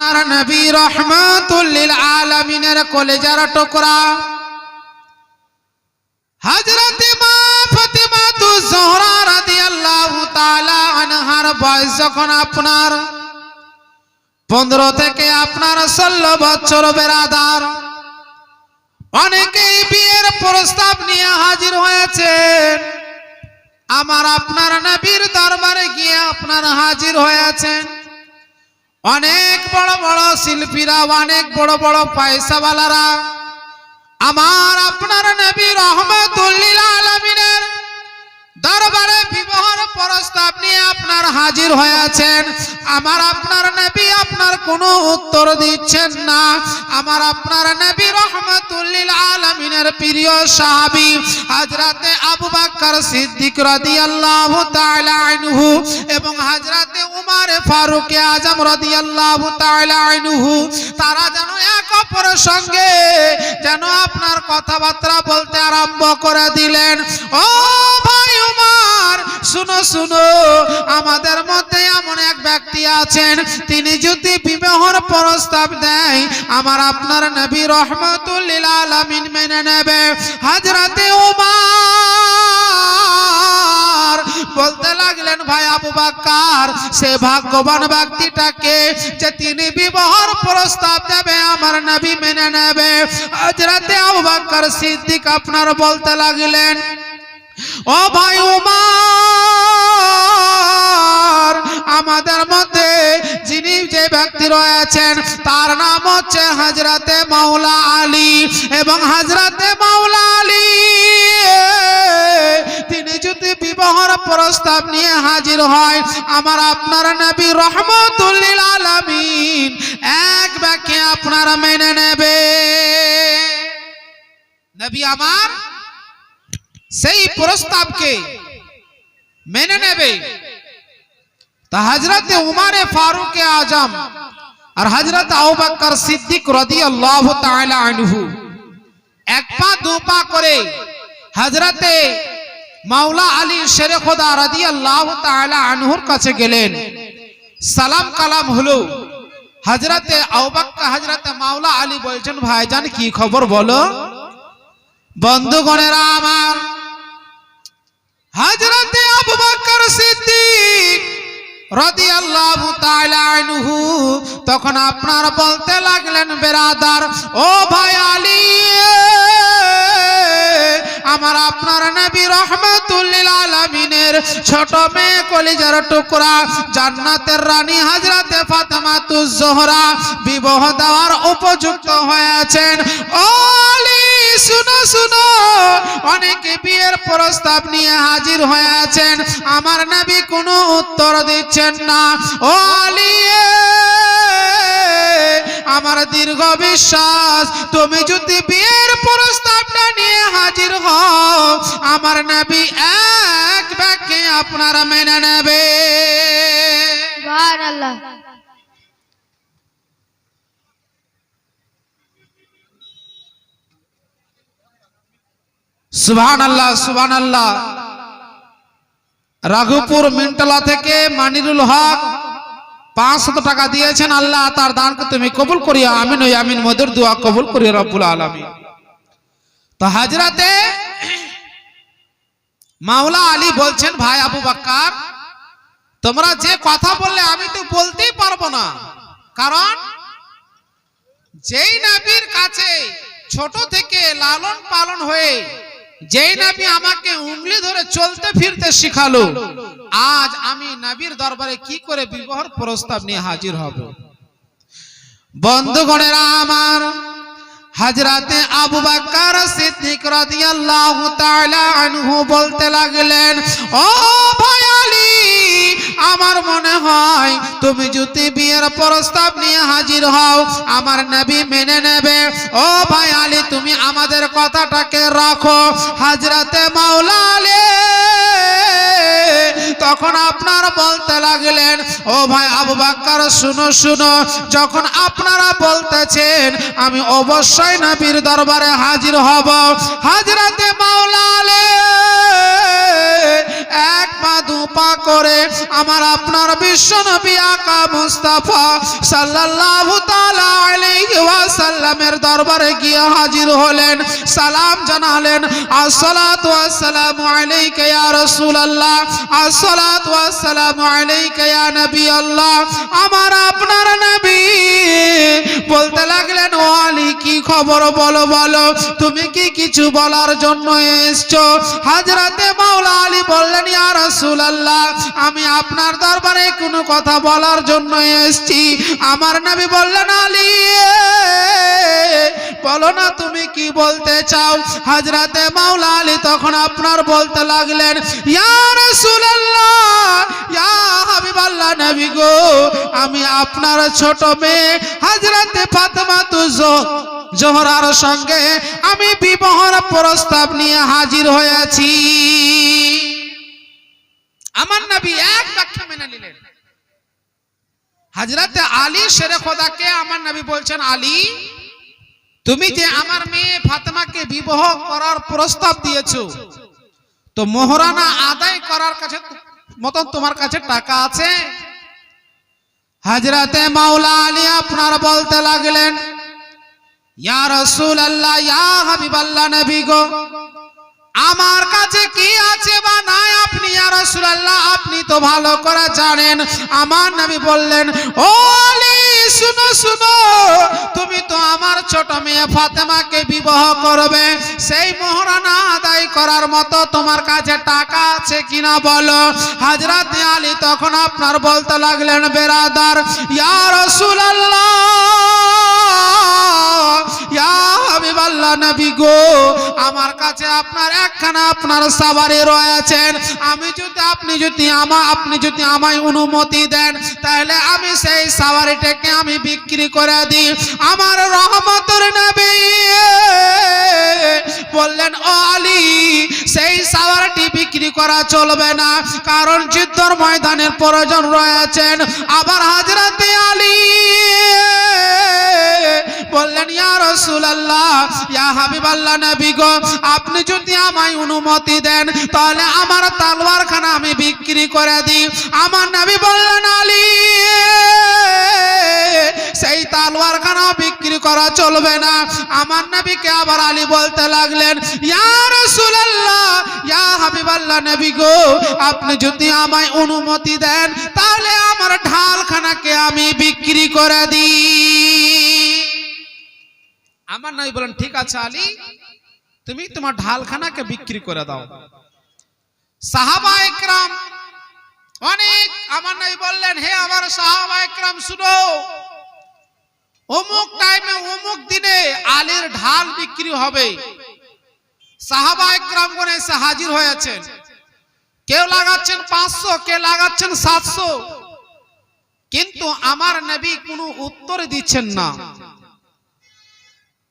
আর নবী রহমাতুল্লিল আলামিনের কলেজার টুকরা। হযরত মা তু রাদিয়াল্লাহু তাআলা আনহার বয়স যখন আপনার পনেরো থেকে আপনার ষোলো বছর বেরাদার, অনেকেই বিয়ের প্রস্তাব নিয়ে হাজির হয়েছে আমার আপনার নবীর দরবারে গিয়ে আপনার হাজির হয়েছেন। অনেক বড় বড় শিল্পীরা অনেক বড় বড় পয়সাওয়ালারা। আমার আপনার নবী রহমতুল্লিল আলমিনের দরবারে বিবাহর প্রস্তাব নিয়ে আপনার হাজির হয়েছেন। আমার আপনার নবী আপনার কোনো উত্তর দিচ্ছেন না। আমার আপনার নবী রহমতুল্লিল আলমিনের প্রিয় সাহাবি হাজরাতে আবু বাক্কার সিদ্দিক রাদিয়াল্লাহু তাআলা আনহু এবং হাজরাতে উমার ফারুক আজম রাদিয়াল্লাহু তাআলা আনহু, তারা যেন এক অপরের সঙ্গে যেন আপনার কথাবার্তা বলতে আরম্ভ করে দিলেন। ও শুনো, আমাদের মধ্যে এমন এক ব্যক্তি আছেন, তিনি যদি বিবাহর প্রস্তাব দেয়, আমার আপনার নবী রহমতুল্লিল আলামিন মেনে নেবে। হাজরাতে উমার বলতে লাগলেন, ভাই আবু বাক্কার, সে ভাগ্যবান ব্যক্তিটাকে যে তিনি বিবাহর প্রস্তাব দেবে, আমার নবী মেনে নেবে। হাজরাতে আবু বাক্কার সিদ্দিক আপনার বলতে লাগলেন, ও ভাই উমার আমাদের মধ্যে যিনি যে ব্যক্তি রয়েছেন, তার নাম হচ্ছে হাজরাতে মাওলা আলী। এবং হাজরাতে মাওলা আলী, তিনি যদি বিবাহর প্রস্তাব নিয়ে হাজির হয়, আমার আপনার নবী রহমতুল্লিল আলামিন এক বাক্যে আপনারা মেনে নেবে। নবী আমার সেই প্রস্তাবকে মেনে নেবে। তা হজরত উমারে ফারুক আজম আর হজরত আবুবকর সিদ্দিক রাদিয়াল্লাহু তাআলা আনহু এক পা দু পা করে হজরতে মাওলা আলী শেরে খোদা রাদিয়াল্লাহু তাআলা আনহুর কাছে গেলেন। সালাম কালাম হলো। হজরতে আবুবকর হজরতে মাওলা আলী বলছেন, ভাইজান, কি খবর বলো? বন্ধুগণেরা আমার তখন আপনার বলতে লাগলেন বেরাদার ও ভাই আলী! আমার আপনার নবী রহমাতুল্লিল আলামিনের ছোট মেয়ে কলিজার টুকরা, জান্নাতের রানী হযরতে ফাতেমাতুজ জোহরা বিবাহ দেওয়ার উপযুক্ত হয়েছেন। আলী, শুনো শুনো, অনেকে বিয়ের প্রস্তাব নিয়ে হাজির হয়েছেন। আমার নবী কোনো উত্তর দিচ্ছেন না। আলী আমার দীর্ঘ বিশ্বাস তুমি যদি বিয়ের প্রস্তাবটা নিয়ে হাজির হও আমার নবী এক বাক্যে আপনারা মেনে নেবে। সুবহান আল্লাহ সুবহান আল্লাহ রাঘুপুর মিন্টলা থেকে মানিরুল হক। পাঁচশত টাকা দিয়েছেন আল্লাহ, তার দানকে তুমি কবুল করিয়া আমিন ওই আমিন। মধুর দোয়া কবুল করিয়া রব্বুল আলামিন। তো হাজরাতে মাওলা আলী বলছেন, ভাই আবু বাক্কার, তোমরা যে কথা বললে আমি তো বলতেই পারব না। কারণ যেই নবীর কাছে ছোট থেকে লালন পালন হয়ে, যেই নবী আমাকে উংলি ধরে চলতে ফিরতে শিখালো আজ আমি নবীর দরবারে কি করে বিবাহর প্রস্তাব নিয়ে হাজির হব? বন্ধুগণেরা আমার হাজরাতে আবু বাক্কার সিদ্দিক রাদিয়াল্লাহু তাআলা আনহু বলতে লাগলেন, ও ভাই আলী, আমার মনে হয় তুমি যদি বিয়ের প্রস্তাব নিয়ে হাজির হও, আমার নবী মেনে নেবে। ও ভাই আলী, তুমি আমাদের কথাটাকে রাখো। হাজরাতে মাওলা আলী তখন আপনার বলতে লাগলেন, ও ভাই আবু বাক্কার, শুনো শুনো, যখন আপনারা বলতেছেন, আমি অবশ্যই নবীর দরবারে হাজির হব। হাজরাতে মাওলা আলে এক পা দু পা করে আমার আপনার বিশ্ব নবী আকা মুস্তাফা সাল্লাল্লাহু তাআলা আলাইহি ওয়াসাল্লামের দরবারে গিয়ে হাজির হলেন। সালাম জানালেন, আসসালাতু ওয়াসসালামু আলাইকা ইয়া রাসূলুল্লাহ। আসসালাতু আমার আপনার নবী বলতে খবর বলো বলো। তুমি কি কিছু বলার জন্য এসছো? হাজরাতে মাওলা আলী বললেন, ইয়া রাসূলুল্লাহ, আমি আপনার দরবারে কোনো কথা বলার জন্য এসেছি। আমার নবী বললেন, আলী, বলো না তুমি কি বলতে চাও? হাজরাতে মাওলা আলী তখন আপনার বলতে লাগলেন, ইয়া রাসূলুল্লাহ, ইয়া হাবিবাল্লাহ নবী গো, আমি আপনার ছোট মেয়ে হাজরাতে ফাতেমা তুজো জোহরার সঙ্গে আমি বিবাহর প্রস্তাব নিয়ে হাজির হয়েছি। আমার নবী এক ব্যাখ্যা মেনে নিলেন। হাজরাতে আলী শেরে খোদাকে আমার নবী বলছেন, আলী, তুমি যে আমার মেয়ে ফাতেমাকে বিবাহ করার প্রস্তাব দিয়েছ, তো মোহরানা আদায় করার কাছে মতন তোমার কাছে টাকা আছে? হাজরাতে মাওলা আলী আপনার বলতে লাগলেন ইয়া রাসূল আল্লাহ ইয়া হাবিব আল্লাহ নবী গো। আমার কাছে কি আছে বা নাই আপনি, ইয়া রাসূলুল্লাহ, আপনি তো ভালো করে জানেন। আমার নবী বললেন, ও আলী, শুনো শুনো, তুমি তো আমার ছোট মেয়ে ফাতেমাকে বিবাহ করবে। সেই মোহরানা আদায় করার মতো তোমার কাছে টাকা আছে কিনা বলো? হযরত আলী তখন আপনার বলতে লাগলেন, বেরাদার, ইয়া রাসূলুল্লাহ ইয়া নবী গো, আমার কাছে আপনার একখানা আপনার সাবারে রয়েছেন। আমি যদি আপনি যদি আমা আপনি যদি আমায় অনুমতি দেন, তাহলে আমি সেই সাবারিটাকে আমি বিক্রি করে দিই। আমার রহমতের নবী, বললেন আলী, সেই সাওয়ারটি বিক্রি করা চলবে না, কারণ যুদ্ধর ময়দানের প্রয়োজন রয়েছেন। আবার হাজরাতে আলী বললেন, ইয়া রাসূলুল্লাহ, ইয়া হাবিবাল্লাহ নবী গো, আপনি যদি আমায় অনুমতি দেন, তাহলে আমার তলোয়ারখানা আমি বিক্রি করে দিই। আমার নবী বললেন, আলী, সেই তালোয়ারখানা বিক্রি করা চলবে না। আমার নবীকে আবার আলী বলতে লাগলেন, ইয়া রাসূলুল্লাহ, ইয়া হাবিবাল্লাহ নবী গো, আপনি যদি আমায় অনুমতি দেন, তাহলে আমার ঢালখানাকে আমি বিক্রি করে দিই। আমার নবী বলেন, ঠিক আছে আলী, তুমি তোমার ঢালখানাকে বিক্রি করে দাও। সাহাবা একরাম অনেক আমার নবী বললেন, হে আমার সাহাবা একরাম, শুনো, অমুক টাইমে অমুক দিনে আলীর ঢাল বিক্রি হবে। সাহাবা একরাম করে এসে হাজির হয়েছেন। কেউ লাগাচ্ছেন পাঁচশো কে লাগাচ্ছেন সাতশো। কিন্তু আমার নবী কোনো উত্তর দিচ্ছেন না।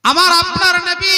আমার আপনার নবী